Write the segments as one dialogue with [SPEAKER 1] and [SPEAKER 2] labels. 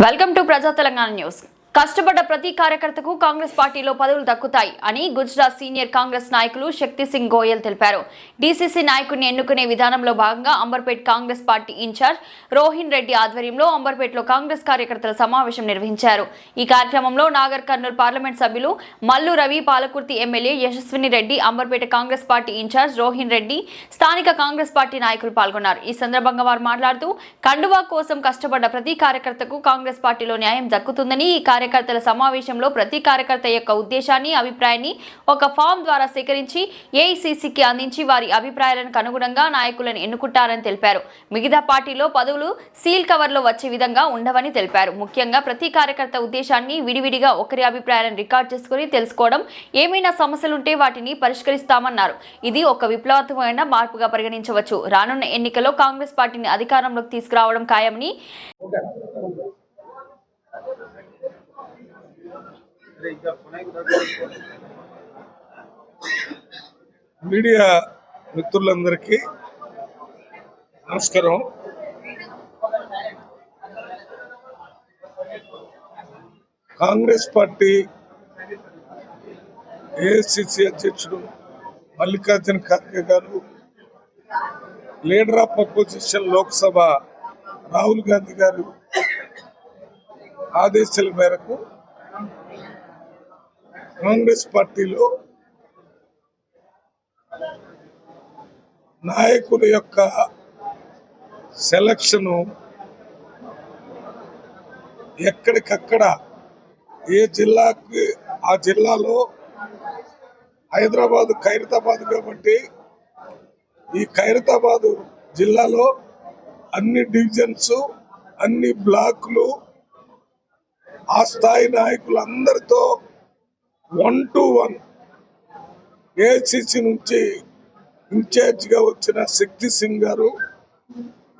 [SPEAKER 1] Welcome to ప్రజా Telangana news కష్టపడ్డ ప్రతి కార్యకర్తకు కాంగ్రెస్ పార్టీలో పదవులు దక్కుతాయి అని గుజరాత్ సీనియర్ కాంగ్రెస్ నాయకులు శక్తి సింగ్ గోయల్ తెలిపారు. డీసీసీ నాయకుడిని ఎన్నుకునే విధానంలో భాగంగా Amberpet Congress party in-charge Rohin Reddy ఆధ్వర్యంలో అంబర్పేట్లో కాంగ్రెస్ కార్యకర్తల సమావేశం నిర్వహించారు. ఈ కార్యక్రమంలో నాగర్ కర్నూలు పార్లమెంట్ సభ్యులు Mallu Ravi Palakurthi MLA Yashaswini Reddy Amberpet Congress party in-charge Rohin Reddy స్థానిక కాంగ్రెస్ పార్టీ నాయకులు పాల్గొన్నారు. ఈ సందర్భంగా వారు మాట్లాడుతూ కండువా కోసం కష్టపడ్డ ప్రతి కార్యకర్తకు కాంగ్రెస్ పార్టీలో న్యాయం దక్కుతుందని ఈ కార్యకర్తల సమావేశంలో ప్రతి కార్యకర్త యొక్క ఉద్దేశాన్ని అభిప్రాయాన్ని ఒక ఫామ్ ద్వారా సేకరించి ఏఐసీసీకి అందించి వారి అభిప్రాయాలకు అనుగుణంగా నాయకులను ఎన్నుకుంటారని తెలిపారు. మిగతా పార్టీలో పదవులు సీల్ కవర్లో వచ్చే విధంగా ఉండవని తెలిపారు. ముఖ్యంగా ప్రతి కార్యకర్త ఉద్దేశాన్ని విడివిడిగా ఒకరి అభిప్రాయాలను రికార్డ్ చేసుకుని తెలుసుకోవడం ఏమైనా సమస్యలుంటే వాటిని పరిష్కరిస్తామన్నారు. ఇది ఒక విప్లవాత్మకమైన మార్పుగా పరిగణించవచ్చు. రానున్న ఎన్నికల్లో కాంగ్రెస్ పార్టీని అధికారంలోకి తీసుకురావడం ఖాయమని
[SPEAKER 2] మీడియా మిత్రులందరికీ నమస్కారం. కాంగ్రెస్ పార్టీ ఏఐసిసి అధ్యక్షుడు మల్లికార్జున ఖార్గే గారు leader of opposition Lok Sabha Rahul Gandhi గారు ఆదేశాల మేరకు కాంగ్రెస్ పార్టీలో నాయకుల యొక్క సెలక్షను ఎక్కడికక్కడ ఏ జిల్లాకి ఆ జిల్లాలో హైదరాబాద్ ఖైరతాబాద్ కాబట్టి ఈ ఖైరతాబాద్ జిల్లాలో అన్ని డివిజన్స్ అన్ని బ్లాక్లు ఆ స్థాయి నాయకులందరితో వన్ టు వన్ ఏఐసిసి నుంచి ఇన్ఛార్జిగా వచ్చిన శక్తి సింగ్ గారు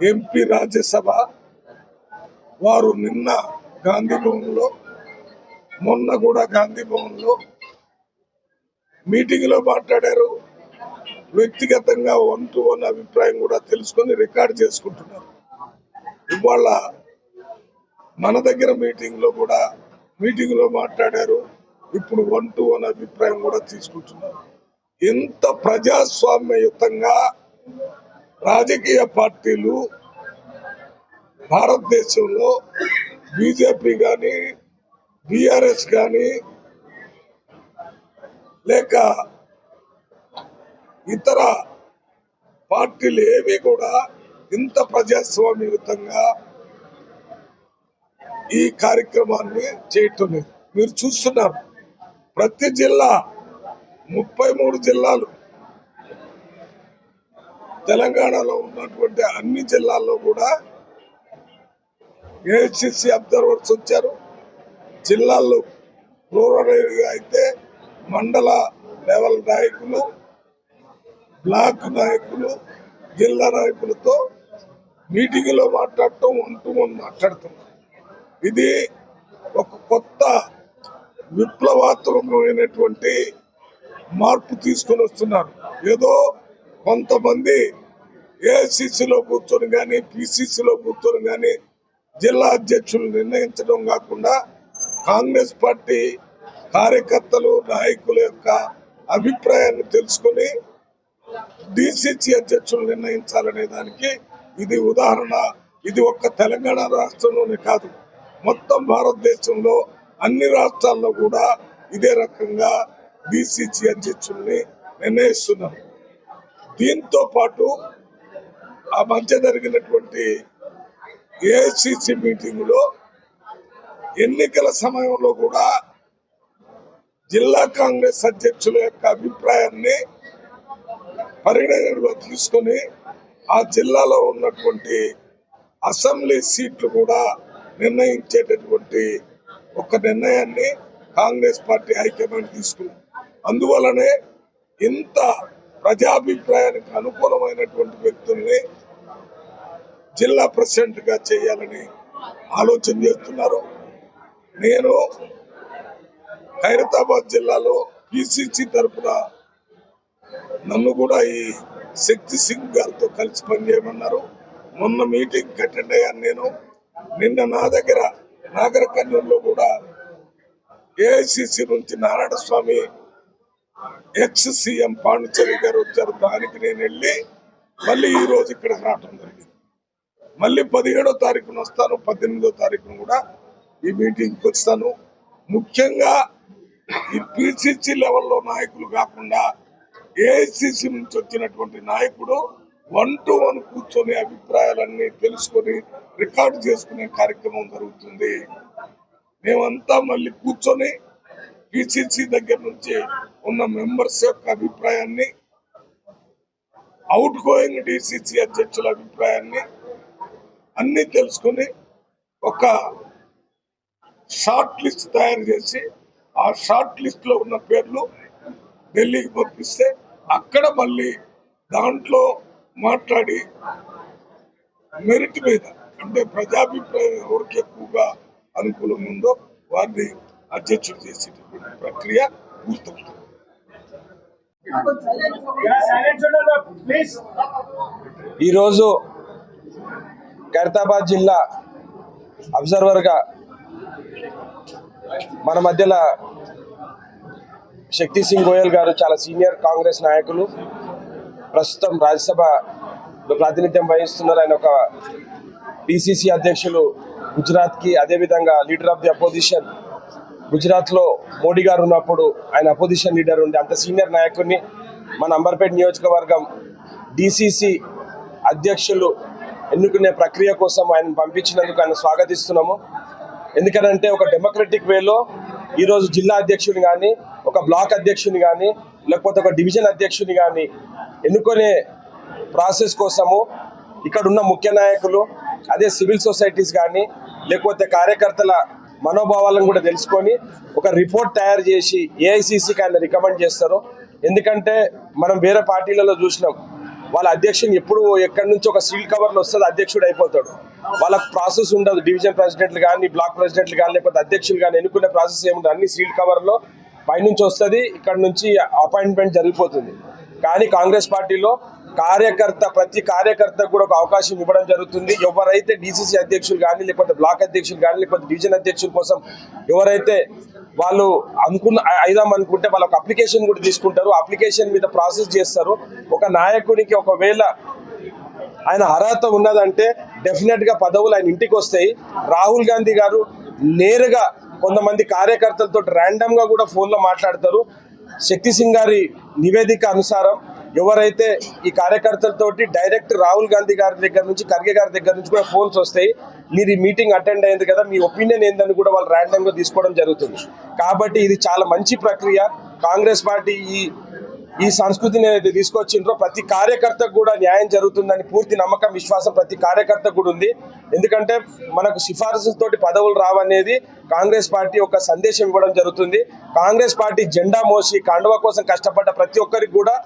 [SPEAKER 2] ఎంపీ రాజ్యసభ వారు నిన్న గాంధీ భవన్లో మొన్న కూడా గాంధీ భవన్లో మీటింగ్లో మాట్లాడారు. వ్యక్తిగతంగా వన్ టు వన్ అభిప్రాయం కూడా తెలుసుకొని రికార్డ్ చేసుకుంటున్నారు. ఇవాళ మన దగ్గర మీటింగ్లో కూడా మీటింగ్లో మాట్లాడారు. ఇప్పుడు వన్ టు వన్ అభిప్రాయం కూడా తీసుకొచ్చున్నారు ఎంత ప్రజాస్వామ్యయుతంగా రాజకీయ పార్టీలు భారతదేశంలో బీజేపీ కానీ బీఆర్ఎస్ కానీ లేక ఇతర పార్టీలు ఏవి కూడా ఇంత ప్రజాస్వామ్యయుతంగా ఈ కార్యక్రమాన్ని చేయటం లేదు. మీరు చూస్తున్నారు. ప్రతి జిల్లా ముప్పై మూడు జిల్లాలు తెలంగాణలో ఉన్నటువంటి అన్ని జిల్లాల్లో కూడా ఏఐసిసి అబ్జర్వర్స్ వచ్చారు. జిల్లాల్లో రూరల్ ఏరియా అయితే మండల లెవెల్ నాయకులు బ్లాక్ నాయకులు జిల్లా నాయకులతో మీటింగ్లో మాట్లాడటం వన్ టు వన్ మాట్లాడటం ఇది ఒక కొత్త విప్లవాత్మకమైనటువంటి మార్పు తీసుకొని వస్తున్నారు. ఏదో కొంతమంది ఏఐసిసిలో కూర్చొని కానీ పిసిసిలో కూర్చొని కానీ జిల్లా అధ్యక్షులు నిర్ణయించడం కాకుండా కాంగ్రెస్ పార్టీ కార్యకర్తలు నాయకుల యొక్క అభిప్రాయాన్ని తెలుసుకొని డిసిసి అధ్యక్షులు నిర్ణయించాలనే దానికి ఇది ఉదాహరణ. ఇది ఒక్క తెలంగాణ రాష్ట్రంలోనే కాదు. మొత్తం భారతదేశంలో అన్ని రాష్ట్రాల్లో కూడా ఇదే రకంగా డిసిసి అధ్యక్షుల్ని నిర్ణయిస్తున్నారు దీంతో పాటు ఆ మధ్య జరిగినటువంటి ఏఐసిసి మీటింగ్లో ఎన్నికల సమయంలో కూడా జిల్లా కాంగ్రెస్ అధ్యక్షుల యొక్క అభిప్రాయాన్ని పరిగణనలో తీసుకొని ఆ జిల్లాలో ఉన్నటువంటి అసెంబ్లీ సీట్లు కూడా నిర్ణయించేటటువంటి ఒక నిర్ణయాన్ని కాంగ్రెస్ పార్టీ హైకమాండ్ తీసుకుంది. అందువలనే ఇంత ప్రజాభిప్రాయానికి అనుకూలమైనటువంటి వ్యక్తుల్ని జిల్లా ప్రెసిడెంట్గా చేయాలని ఆలోచన చేస్తున్నారు. నేను ఖైరతాబాద్ జిల్లాలో పిసిసి తరఫున నన్ను కూడా ఈ శక్తి సింగ్ గారితో కలిసి పనిచేయమన్నారు. మొన్న మీటింగ్ అటెండ్ అయ్యాను నేను. నిన్న నా దగ్గర నాగర కర్నూలులో కూడా ఏఐసిసి నుంచి నారాయణ స్వామి ఎక్స్ సీఎం పాండిచేరి గారు వచ్చారు. దానికి నేను వెళ్ళి మళ్ళీ ఈ రోజు ఇక్కడికి రావటం జరిగింది. మళ్ళీ పదిహేడో తారీఖున వస్తాను పద్దెనిమిదో తారీఖున కూడా ఈ మీటింగ్కి వస్తాను. ముఖ్యంగా ఈ పిసిసి లెవెల్లో నాయకులు కాకుండా ఏఐసిసి నుంచి వచ్చినటువంటి నాయకుడు వన్ టు వన్ కూర్చొని అభిప్రాయాలన్నీ తెలుసుకొని రికార్డు చేసుకునే కార్యక్రమం జరుగుతుంది. మేమంతా మళ్ళీ కూర్చొని పిసిసి దగ్గర నుంచి ఉన్న మెంబర్స్ యొక్క అభిప్రాయాన్ని అవుట్ గోయింగ్ డిసిసి అధ్యక్షుల అభిప్రాయాన్ని అన్ని తెలుసుకొని ఒక షార్ట్ లిస్ట్ తయారు చేసి ఆ షార్ట్ లిస్ట్లో ఉన్న పేర్లు ఢిల్లీకి పంపిస్తే అక్కడ మళ్ళీ దాంట్లో మాట్లాడి మెరిట్ మీద అంటే ప్రజాభిప్రాయం ఎవరికి ఎక్కువగా అనుకూలం ఉందో వారిని అధ్యక్షుడు చేసేటటువంటి ప్రక్రియ పూర్తవుతుంది.
[SPEAKER 3] ఈరోజు ఖైరతాబాద్ జిల్లా అబ్జర్వర్గా మన మధ్యలో శక్తి సింగ్ గోయల్ గారు చాలా సీనియర్ కాంగ్రెస్ నాయకులు ప్రస్తుతం రాజ్యసభ ప్రాతినిధ్యం వహిస్తున్నారు. ఆయన ఒక పిసిసి అధ్యక్షులు గుజరాత్కి అదేవిధంగా లీడర్ ఆఫ్ ది అపోజిషన్ గుజరాత్లో మోడీ గారు ఉన్నప్పుడు ఆయన అపోజిషన్ లీడర్ ఉండే అంత సీనియర్ నాయకుడిని మన అంబర్పేట నియోజకవర్గం డిసిసి అధ్యక్షులు ఎన్నుకునే ప్రక్రియ కోసం ఆయన పంపించినందుకు ఆయన స్వాగతిస్తున్నాము. ఎందుకనంటే ఒక డెమోక్రటిక్ వేలో ఈరోజు జిల్లా అధ్యక్షుని కానీ ఒక బ్లాక్ అధ్యక్షుని కానీ లేకపోతే ఒక డివిజన్ అధ్యక్షుని కానీ ఎన్నుకునే ప్రాసెస్ కోసము ఇక్కడ ఉన్న ముఖ్య నాయకులు అదే సివిల్ సొసైటీస్ కానీ లేకపోతే కార్యకర్తల మనోభావాలను కూడా తెలుసుకొని ఒక రిపోర్ట్ తయారు చేసి ఏఐసిసికి ఆయన రికమెండ్ చేస్తారు. ఎందుకంటే మనం వేరే పార్టీలలో చూసినాం వాళ్ళ అధ్యక్షుని ఎప్పుడు ఎక్కడి నుంచి ఒక సీల్ కవర్లో వస్తుంది అధ్యక్షుడు అయిపోతాడు. వాళ్ళకి ప్రాసెస్ ఉండదు డివిజన్ ప్రెసిడెంట్లు కానీ బ్లాక్ ప్రెసిడెంట్లు కానీ లేకపోతే అధ్యక్షులు కానీ ఎన్నుకునే ప్రాసెస్ ఏముండదు. అన్ని సీల్ కవర్లో పైనుంచి వస్తుంది ఇక్కడ నుంచి అపాయింట్మెంట్ జరిగిపోతుంది. కానీ కాంగ్రెస్ పార్టీలో కార్యకర్త ప్రతి కార్యకర్తకు కూడా ఒక అవకాశం ఇవ్వడం జరుగుతుంది. ఎవరైతే డీసీసీ అధ్యక్షులు కానీ లేకపోతే బ్లాక్ అధ్యక్షులు కానీ లేకపోతే డివిజన్ అధ్యక్షుల కోసం ఎవరైతే వాళ్ళు అనుకున్న అయిదాం అనుకుంటే వాళ్ళ ఒక అప్లికేషన్ కూడా తీసుకుంటారు. అప్లికేషన్ మీద ప్రాసెస్ చేస్తారు. ఒక నాయకుడికి ఒకవేళ ఆయన అర్హత ఉన్నదంటే డెఫినెట్గా పదవులు ఆయన ఇంటికి వస్తాయి. రాహుల్ గాంధీ గారు నేరుగా కొంతమంది కార్యకర్తలతో ర్యాండమ్గా కూడా ఫోన్లో మాట్లాడతారు. శక్తి సింగ్ గారి నివేదిక అనుసారం ఎవరైతే ఈ కార్యకర్తలతోటి డైరెక్ట్ రాహుల్ గాంధీ గారి దగ్గర నుంచి ఖర్గే గారి దగ్గర నుంచి కూడా ఫోన్స్ వస్తాయి మీరు ఈ మీటింగ్ అటెండ్ అయింది కదా మీ ఒపీనియన్ ఏందని కూడా వాళ్ళు ర్యాండమ్గా తీసుకోవడం జరుగుతుంది. కాబట్టి ఇది చాలా మంచి ప్రక్రియ. కాంగ్రెస్ పార్టీ ఈ ఈ సంస్కృతిని ఏదైతే తీసుకొచ్చిండ్రో ప్రతి కార్యకర్తకు కూడా న్యాయం జరుగుతుందని పూర్తి నమ్మకం విశ్వాసం ప్రతి కార్యకర్తకు కూడా ఉంది. ఎందుకంటే మనకు సిఫారసులతోటి పదవులు రావనేది కాంగ్రెస్ పార్టీ ఒక సందేశం ఇవ్వడం జరుగుతుంది. కాంగ్రెస్ పార్టీ జెండా మోసి కాండవ కోసం కష్టపడ్డ ప్రతి ఒక్కరికి కూడా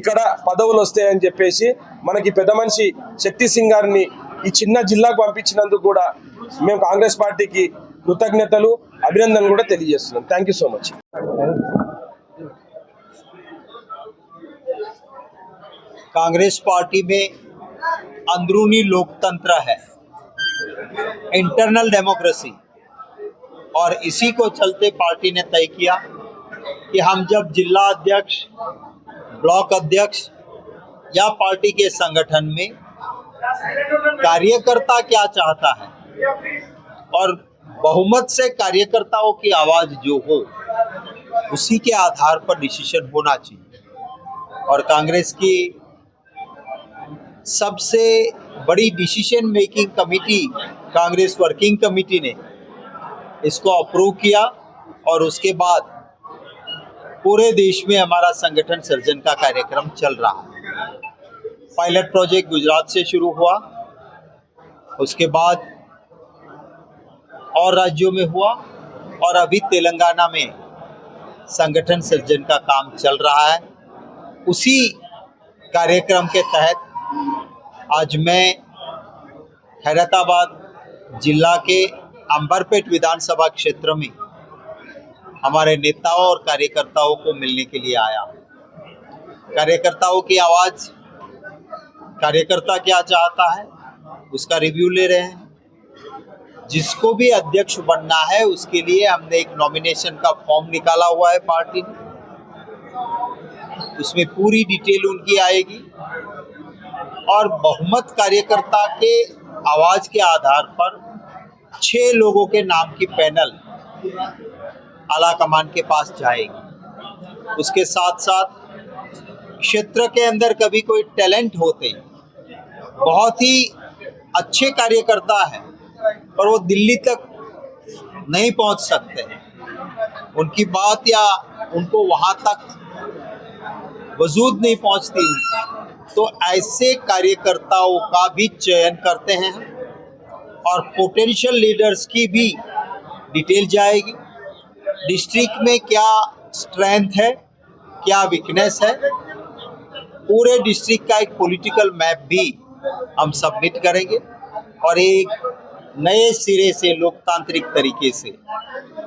[SPEAKER 3] ఇక్కడ పదవులు వస్తాయని చెప్పేసి మనకి పెద్ద మనిషి శక్తి సింగ్ గారిని ఈ చిన్న జిల్లాకు పంపించినందుకు కూడా మేము కాంగ్రెస్ పార్టీకి కృతజ్ఞతలు అభినందనలు కూడా తెలియజేస్తున్నాం. Thank you so much
[SPEAKER 4] Congress party में अंदरूनी लोकतंत्र है इंटरनल डेमोक्रेसी और इसी को चलते पार्टी ने तय किया कि हम जब जिला अध्यक्ष, ब्लॉक अध्यक्ष या पार्टी के संगठन में कार्यकर्ता क्या चाहता है और बहुमत से कार्यकर्ताओं की आवाज़ जो हो, उसी के आधार पर डिसीज़न होना चाहिए। और कांग्रेस की सबसे बड़ी decision making committee Congress working committee ने इसको अप्रूव किया और उसके बाद पूरे देश में हमारा संगठन सर्जन का कार्यक्रम चल रहा। है पायलट प्रोजेक्ट गुजरात से शुरू हुआ। उसके बाद और राज्यों में हुआ और अभी तेलंगाना में संगठन सर्जन का काम चल रहा है। उसी कार्यक्रम के तहत आज मैं हैरताबाद जिला के अंबरपेट विधानसभा क्षेत्र में हमारे नेताओं और कार्यकर्ताओं को मिलने के लिए आया कार्यकर्ताओं की आवाज़, कार्यकर्ता क्या चाहता है, उसका रिव्यू ले रहे हैं। जिसको भी अध्यक्ष बनना है, उसके लिए हमने एक नॉमिनेशन का फॉर्म निकाला हुआ है पार्टी ने। उसमें पूरी डिटेल उनकी आएगी। और बहुमत कार्यकर्ता के आवाज़ के आधार पर छह लोगों के नाम की पैनल आला कमान के पास जाएगी। उसके साथ साथ क्षेत्र के अंदर कभी कोई टैलेंट होते, बहुत ही अच्छे कार्यकर्ता है, पर वो दिल्ली तक नहीं पहुँच सकते। उनकी बात या उनको वहाँ तक वजूद नहीं पहुँचती उनकी। तो ऐसे कार्यकर्ताओं का भी चयन करते हैं और पोटेंशियल लीडर्स की भी डिटेल जाएगी। डिस्ट्रिक्ट में क्या स्ट्रेंथ है, क्या वीकनेस है, पूरे डिस्ट्रिक्ट का एक पॉलिटिकल मैप भी हम सबमिट करेंगे, और एक नए सिरे से लोकतांत्रिक तरीके से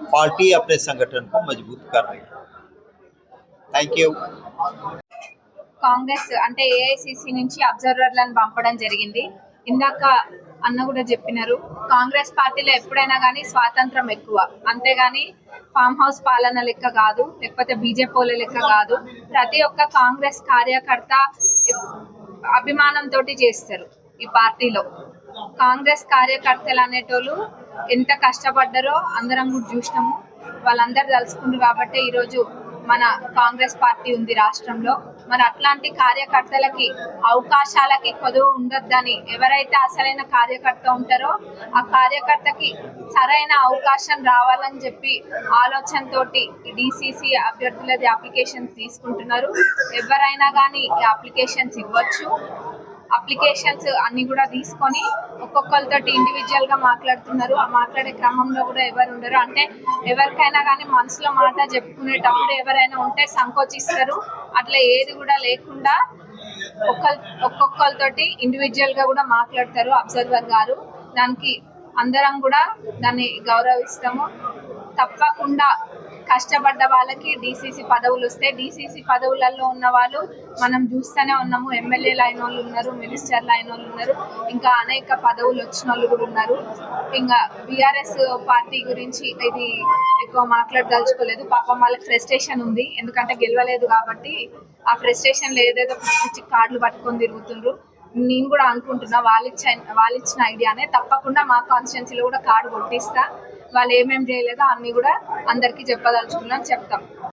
[SPEAKER 4] पार्टी अपने संगठन को मज़बूत कर रही है। थैंक यू
[SPEAKER 5] కాంగ్రెస్ అంటే ఏఐసిసి నుంచి అబ్జర్వర్లను పంపడం జరిగింది. ఇందాక అన్న కూడా చెప్పినారు కాంగ్రెస్ పార్టీలో ఎప్పుడైనా కానీ స్వాతంత్రం ఎక్కువ. అంతేగాని ఫామ్ హౌస్ పాలన లెక్క కాదు లేకపోతే బీజేపీల లెక్క కాదు. ప్రతి ఒక్క కాంగ్రెస్ కార్యకర్త అభిమానంతో చేస్తారు ఈ పార్టీలో. కాంగ్రెస్ కార్యకర్తలు అనేటోళ్ళు ఎంత కష్టపడ్డారో అందరం కూడా చూసినాము. వాళ్ళందరూ తలుచుకుంటారు కాబట్టి ఈరోజు మన కాంగ్రెస్ పార్టీ ఉంది రాష్ట్రంలో. మరి అట్లాంటి కార్యకర్తలకి అవకాశాలకి కొదువు ఉండొద్దని ఎవరైతే అసలైన కార్యకర్త ఉంటారో ఆ కార్యకర్తకి సరైన అవకాశం రావాలని చెప్పి ఆలోచనతోటి డిసిసి అభ్యర్థులది అప్లికేషన్స్ తీసుకుంటున్నారు. ఎవరైనా కానీ ఈ అప్లికేషన్స్ ఇవ్వచ్చు. అప్లికేషన్స్ అన్ని కూడా తీసుకొని ఒక్కొక్కరితో ఇండివిజువల్గా మాట్లాడుతున్నారు. ఆ మాట్లాడే క్రమంలో కూడా ఎవరు ఉండరు. అంటే ఎవరికైనా కానీ మనసులో మాట చెప్పుకునేటప్పుడు ఎవరైనా ఉంటే సంకోచిస్తారు. అట్లా ఏది కూడా లేకుండా ఒక్క ఒక్కొక్కరితోటి ఇండివిజువల్గా కూడా మాట్లాడతారు అబ్జర్వర్ గారు. దానికి అందరం కూడా దాన్ని గౌరవిస్తాము. తప్పకుండా కష్టపడ్డ వాళ్ళకి డీసీసీ పదవులు వస్తే డీసీసీ పదవులలో ఉన్న వాళ్ళు మనం చూస్తూనే ఉన్నాము. ఎమ్మెల్యేలు అయిన వాళ్ళు ఉన్నారు మినిస్టర్లు అయిన వాళ్ళు ఉన్నారు ఇంకా అనేక పదవులు వచ్చిన వాళ్ళు కూడా ఉన్నారు. ఇంకా బీఆర్ఎస్ పార్టీ గురించి ఇది ఎక్కువ మాట్లాడదలుచుకోలేదు. పాపం వాళ్ళకి ఫ్రస్ట్రేషన్ ఉంది. ఎందుకంటే గెలవలేదు కాబట్టి ఆ ఫ్రస్ట్రేషన్ ఏదేదో పిచ్చి పిచ్చి కార్డులు పట్టుకొని తిరుగుతుండ్రు. నేను కూడా అనుకుంటున్నా వాళ్ళు ఇచ్చిన వాళ్ళు ఇచ్చిన ఐడియానే తప్పకుండా మా కాన్స్టిట్యున్సీలో కూడా కార్డు కొట్టిస్తా. వాళ్ళు ఏమేమి చేయలేదో అన్ని కూడా అందరికీ చెప్పదలుచుకున్నాం చెప్తాం.